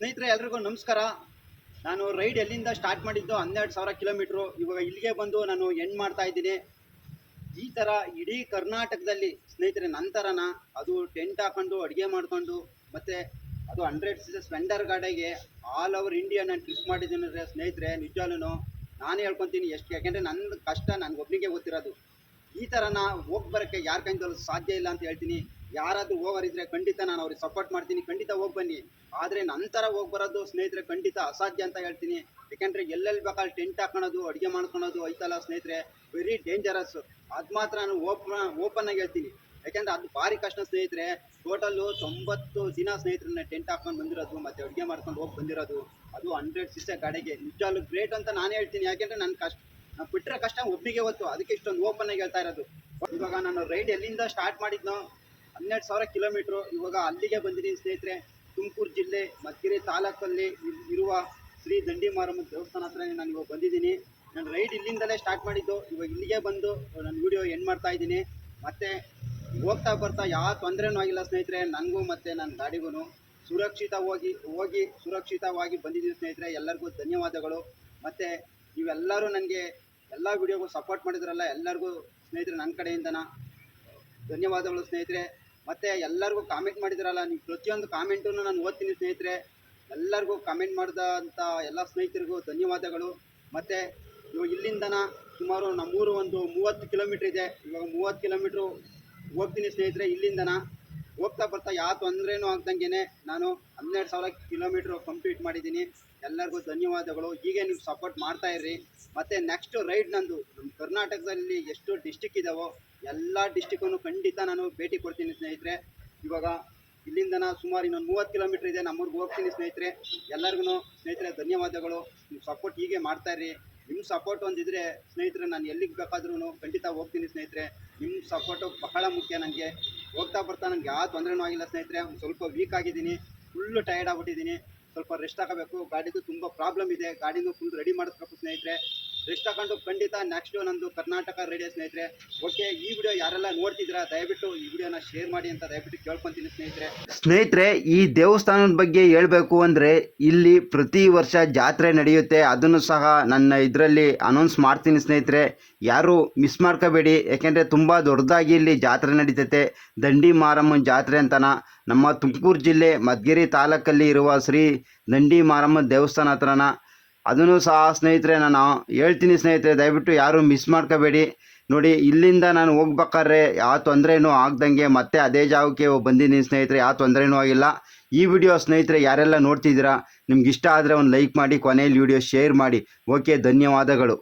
ಸ್ನೇಹಿತರೆ, ಎಲ್ರಿಗೂ ನಮಸ್ಕಾರ. ನಾನು ರೈಡ್ ಎಲ್ಲಿಂದ ಸ್ಟಾರ್ಟ್ ಮಾಡಿದ್ದು ಹನ್ನೆರಡು ಸಾವಿರ ಕಿಲೋಮೀಟ್ರು. ಇವಾಗ ಇಲ್ಲಿಗೆ ಬಂದು ನಾನು ಎಂಡ್ ಮಾಡ್ತಾ ಇದ್ದೀನಿ. ಈ ಥರ ಇಡೀ ಕರ್ನಾಟಕದಲ್ಲಿ, ಸ್ನೇಹಿತರೆ ನಂತರನ ಅದು ಟೆಂಟ್ ಹಾಕೊಂಡು, ಅಡುಗೆ ಮಾಡಿಕೊಂಡು, ಮತ್ತು ಅದು ಹಂಡ್ರೆಡ್ ಸಿ ಸ್ಪೆಂಡರ್ ಗಾಡಿಗೆ ಆಲ್ ಓವರ್ ಇಂಡಿಯಾ ನಾನು ಟ್ರಿಪ್ ಮಾಡಿದ್ದೀನಿ ಅಂದರೆ, ಸ್ನೇಹಿತರೆ ನಿಜಾಲೂ ನಾನೇ ಹೇಳ್ಕೊತೀನಿ ಎಷ್ಟು, ಯಾಕೆಂದರೆ ನನ್ನ ಕಷ್ಟ ನನಗೊಬ್ಬನಿಗೆ ಗೊತ್ತಿರೋದು. ಈ ಥರ ನಾ ಹೋಗಿ ಬರೋಕ್ಕೆ ಯಾರ ಕೈಯಿಂದಲೂ ಸಾಧ್ಯ ಇಲ್ಲ ಅಂತ ಹೇಳ್ತೀನಿ. ಯಾರಾದರೂ ಹೋಗೋರಿದ್ರೆ ಖಂಡಿತ ನಾನು ಅವ್ರಿಗೆ ಸಪೋರ್ಟ್ ಮಾಡ್ತೀನಿ. ಖಂಡಿತ ಹೋಗಿ ಬನ್ನಿ. ಆದರೆ ನಂತರ ಹೋಗಿ ಬರೋದು ಸ್ನೇಹಿತರೆ ಖಂಡಿತ ಅಸಾಧ್ಯ ಅಂತ ಹೇಳ್ತೀನಿ. ಯಾಕಂದ್ರೆ ಎಲ್ಲೆಲ್ಲಿ ಬೇಕಾದ್ರೆ ಟೆಂಟ್ ಹಾಕೊಳೋದು ಅಡುಗೆ ಮಾಡ್ಕೊಳೋದು ಐತಲ್ಲ ಸ್ನೇಹಿತರೆ? ವೆರಿ ಡೇಂಜರಸ್ ಅದು ಮಾತ್ರ ನಾನು ಓಪನ್ ಓಪನ್ ಆಗಿ ಹೇಳ್ತೀನಿ. ಯಾಕಂದ್ರೆ ಅದು ಭಾರಿ ಕಷ್ಟ ಸ್ನೇಹಿತರೆ. ಟೋಟಲ್ಲು ತೊಂಬತ್ತು ದಿನ ಸ್ನೇಹಿತರನ್ನ ಟೆಂಟ್ ಹಾಕೊಂಡು ಬಂದಿರೋದು ಮತ್ತೆ ಅಡುಗೆ ಮಾಡ್ಕೊಂಡು ಹೋಗಿ ಬಂದಿರೋದು, ಅದು ಹಂಡ್ರೆಡ್ ಸಿಸ್ಟರ್ ಗಾಡಿಗೆ ನಿಜವಾಗ್ಲೂ ಗ್ರೇಟ್ ಅಂತ ನಾನೇ ಹೇಳ್ತೀನಿ. ಯಾಕೆಂದರೆ ನನ್ನ ಕಷ್ಟ ನಾನು ಬಿಟ್ಟರೆ ಕಷ್ಟ ಒಬ್ಬರಿಗೆ ಗೊತ್ತು. ಅದಕ್ಕೆ ಇಷ್ಟೊಂದು ಓಪನ್ ಆಗಿ ಹೇಳ್ತಾ ಇರೋದು. ಇವಾಗ ನಾನು ರೈಡ್ ಎಲ್ಲಿಂದ ಸ್ಟಾರ್ಟ್ ಮಾಡಿದ್ನೋ? ಹನ್ನೆರಡು ಸಾವಿರ ಕಿಲೋಮೀಟ್ರು ಇವಾಗ ಅಲ್ಲಿಗೆ ಬಂದಿದ್ದೀನಿ. ಸ್ನೇಹಿತರೆ, ತುಮಕೂರು ಜಿಲ್ಲೆ ಮಧುಗಿರಿ ತಾಲೂಕಲ್ಲಿ ಇರ್- ಇರುವ ಶ್ರೀ ದಂಡಿ ಮಾರಮ್ಮ ದೇವಸ್ಥಾನ ಹತ್ರ ನಾನು ಇವಾಗ ಬಂದಿದ್ದೀನಿ. ನಾನು ರೈಡ್ ಇಲ್ಲಿಂದಲೇ ಸ್ಟಾರ್ಟ್ ಮಾಡಿದ್ದು. ಇವಾಗ ಇಲ್ಲಿಗೆ ಬಂದು ನನ್ನ ವಿಡಿಯೋ ಎಂಡ್ ಮಾಡ್ತಾ ಇದ್ದೀನಿ. ಮತ್ತು ಹೋಗ್ತಾ ಬರ್ತಾ ಯಾವ ತೊಂದರೆನೂ ಆಗಿಲ್ಲ ಸ್ನೇಹಿತರೆ. ನನಗೂ ಮತ್ತು ನನ್ನ ಗಾಡಿಗೂ ಸುರಕ್ಷಿತವಾಗಿ ಹೋಗಿ ಸುರಕ್ಷಿತವಾಗಿ ಬಂದಿದ್ದೀನಿ ಸ್ನೇಹಿತರೆ. ಎಲ್ಲರಿಗೂ ಧನ್ಯವಾದಗಳು. ಮತ್ತು ನೀವೆಲ್ಲರೂ ನನಗೆ ಎಲ್ಲ ವಿಡಿಯೋಗೂ ಸಪೋರ್ಟ್ ಮಾಡಿದ್ರಲ್ಲ, ಎಲ್ಲರಿಗೂ ಸ್ನೇಹಿತರೆ, ನನ್ನ ಕಡೆಯಿಂದನ, ಧನ್ಯವಾದಗಳು ಸ್ನೇಹಿತರೆ. ಮತ್ತು ಎಲ್ಲರಿಗೂ ಕಾಮೆಂಟ್ ಮಾಡಿದ್ರಲ್ಲ, ನೀವು ಪ್ರತಿಯೊಂದು ಕಾಮೆಂಟನ್ನು ನಾನು ಓದ್ತೀನಿ ಸ್ನೇಹಿತರೆ. ಎಲ್ಲರಿಗೂ ಕಾಮೆಂಟ್ ಮಾಡಿದಂಥ ಎಲ್ಲ ಸ್ನೇಹಿತರಿಗೂ ಧನ್ಯವಾದಗಳು. ಮತ್ತು ಇವಾಗ ಇಲ್ಲಿಂದನ ಸುಮಾರು ನಮ್ಮೂರು ಒಂದು ಮೂವತ್ತು ಕಿಲೋಮೀಟ್ರ್ ಇದೆ. ಇವಾಗ ಮೂವತ್ತು ಕಿಲೋಮೀಟ್ರು ಹೋಗ್ತೀನಿ ಸ್ನೇಹಿತರೆ ಇಲ್ಲಿಂದನ. ಹೋಗ್ತಾ ಬರ್ತಾ ಯಾವ ತೊಂದರೆನೂ ಆಗ್ದಂಗೆ ನಾನು ಹನ್ನೆರಡು ಸಾವಿರ ಕಿಲೋಮೀಟ್ರ್ ಕಂಪ್ಲೀಟ್ ಮಾಡಿದ್ದೀನಿ. ಎಲ್ಲರಿಗೂ ಧನ್ಯವಾದಗಳು. ಹೀಗೆ ನೀವು ಸಪೋರ್ಟ್ ಮಾಡ್ತಾ ಇರ್ರಿ. ಮತ್ತು ನೆಕ್ಸ್ಟ್ ರೈಡ್ ನಂದು ನಮ್ಮ ಕರ್ನಾಟಕದಲ್ಲಿ ಎಷ್ಟು ಡಿಸ್ಟಿಕ್ ಇದ್ದಾವೋ ಎಲ್ಲ ಡಿಸ್ಟಿಕ್ಕನ್ನು ಖಂಡಿತ ನಾನು ಭೇಟಿ ಕೊಡ್ತೀನಿ ಸ್ನೇಹಿತರೆ. ಇವಾಗ ಇಲ್ಲಿಂದನ ಸುಮಾರು ಇನ್ನೊಂದು ಮೂವತ್ತು ಕಿಲೋಮೀಟ್ರ್ ಇದೆ, ನಮ್ಮೂರಿಗೆ ಹೋಗ್ತೀನಿ ಸ್ನೇಹಿತರೆ. ಎಲ್ಲರಿಗೂ ಸ್ನೇಹಿತರೆ, ಧನ್ಯವಾದಗಳು. ನೀವು ಸಪೋರ್ಟ್ ಹೀಗೆ ಮಾಡ್ತಾ ಇರ್ರಿ. ನಿಮ್ಮ ಸಪೋರ್ಟ್ ಒಂದಿದ್ರೆ ಸ್ನೇಹಿತರೆ, ನಾನು ಎಲ್ಲಿಗೆ ಬೇಕಾದ್ರೂ ಖಂಡಿತ ಹೋಗ್ತೀನಿ ಸ್ನೇಹಿತರೆ. ನಿಮ್ಮ ಸಪೋರ್ಟು ಬಹಳ ಮುಖ್ಯ ನನಗೆ ಹೋಗ್ತಾ ಬರ್ತಾ ನನಗೆ ಯಾವ ತೊಂದರೆನೂ ಆಗಿಲ್ಲ ಸ್ನೇಹಿತರೆ. ಸ್ವಲ್ಪ ವೀಕ್ ಆಗಿದ್ದೀನಿ ಫುಲ್ಲು ಟಯರ್ಡ್ ಆಗ್ಬಿಟ್ಟಿದ್ದೀನಿ. ಸ್ವಲ್ಪ ರೆಸ್ಟ್ ಹಾಕಬೇಕು. ಗಾಡಿದು ತುಂಬ ಪ್ರಾಬ್ಲಮ್ ಇದೆ. ಗಾಡಿನೂ ಫುಲ್ ರೆಡಿ ಮಾಡಿಸ್ಬೇಕು ಸ್ನೇಹಿತರೆ. ರೆಸ್ಟ್ ಹಾಕೊಂಡು ಖಂಡಿತ ನೆಕ್ಸ್ಟ್ ನಂದು ಕರ್ನಾಟಕ ರೇಡಿಯೋ ಸ್ನೇಹಿತರೆ. ಓಕೆ ಈ ವಿಡಿಯೋ ಯಾರೆಲ್ಲ ನೋಡ್ತಿದ್ದೀರಾ, ದಯವಿಟ್ಟು ಈ ವಿಡಿಯೋನ ಶೇರ್ ಮಾಡಿ ಅಂತ ದಯವಿಟ್ಟು ಕೇಳ್ಕೊಂತೀನಿ ಸ್ನೇಹಿತರೆ. ಸ್ನೇಹಿತರೆ, ಈ ದೇವಸ್ಥಾನದ ಬಗ್ಗೆ ಹೇಳಬೇಕು ಅಂದರೆ ಇಲ್ಲಿ ಪ್ರತಿ ವರ್ಷ ಜಾತ್ರೆ ನಡೆಯುತ್ತೆ. ಅದನ್ನು ಸಹ ನನ್ನ ಇದರಲ್ಲಿ ಅನೌನ್ಸ್ ಮಾಡ್ತೀನಿ ಸ್ನೇಹಿತರೆ. ಯಾರು ಮಿಸ್ ಮಾಡ್ಕೋಬೇಡಿ. ಯಾಕೆಂದರೆ ತುಂಬ ದೊಡ್ಡದಾಗಿ ಇಲ್ಲಿ ಜಾತ್ರೆ ನಡೀತೈತೆ. ದಂಡಿ ಮಾರಮ್ಮನ ಜಾತ್ರೆ ಅಂತನ ನಮ್ಮ ತುಮಕೂರು ಜಿಲ್ಲೆ ಮಧುಗಿರಿ ತಾಲೂಕಲ್ಲಿ ಇರುವ ಶ್ರೀ ದಂಡಿ ಮಾರಮ್ಮನ ದೇವಸ್ಥಾನ ಹತ್ರನ ಅದನ್ನು ಸಹ ಸ್ನೇಹಿತರೆ, ನಾನು ಹೇಳ್ತೀನಿ ಸ್ನೇಹಿತರೆ, ದಯವಿಟ್ಟು ಯಾರೂ ಮಿಸ್ ಮಾಡ್ಕೋಬೇಡಿ. ನೋಡಿ, ಇಲ್ಲಿಂದ ನಾನು ಹೋಗ್ಬೇಕಾದ್ರೆ ಯಾವ ತೊಂದರೆನೂ ಆಗ್ದಂಗೆ ಮತ್ತೆ ಅದೇ ಜಾಗಕ್ಕೆ ಬಂದಿದ್ದೀನಿ ಸ್ನೇಹಿತರೆ, ಯಾವ ತೊಂದರೆನೂ ಆಗಿಲ್ಲ. ಈ ವಿಡಿಯೋ ಸ್ನೇಹಿತರೆ, ಯಾರೆಲ್ಲ ನೋಡ್ತಿದ್ದೀರಾ, ನಿಮ್ಗೆ ಇಷ್ಟ ಆದರೆ ಒಂದು ಲೈಕ್ ಮಾಡಿ, ಕೊನೆಯಲ್ಲಿ ವಿಡಿಯೋ ಶೇರ್ ಮಾಡಿ. ಓಕೆ ಧನ್ಯವಾದಗಳು.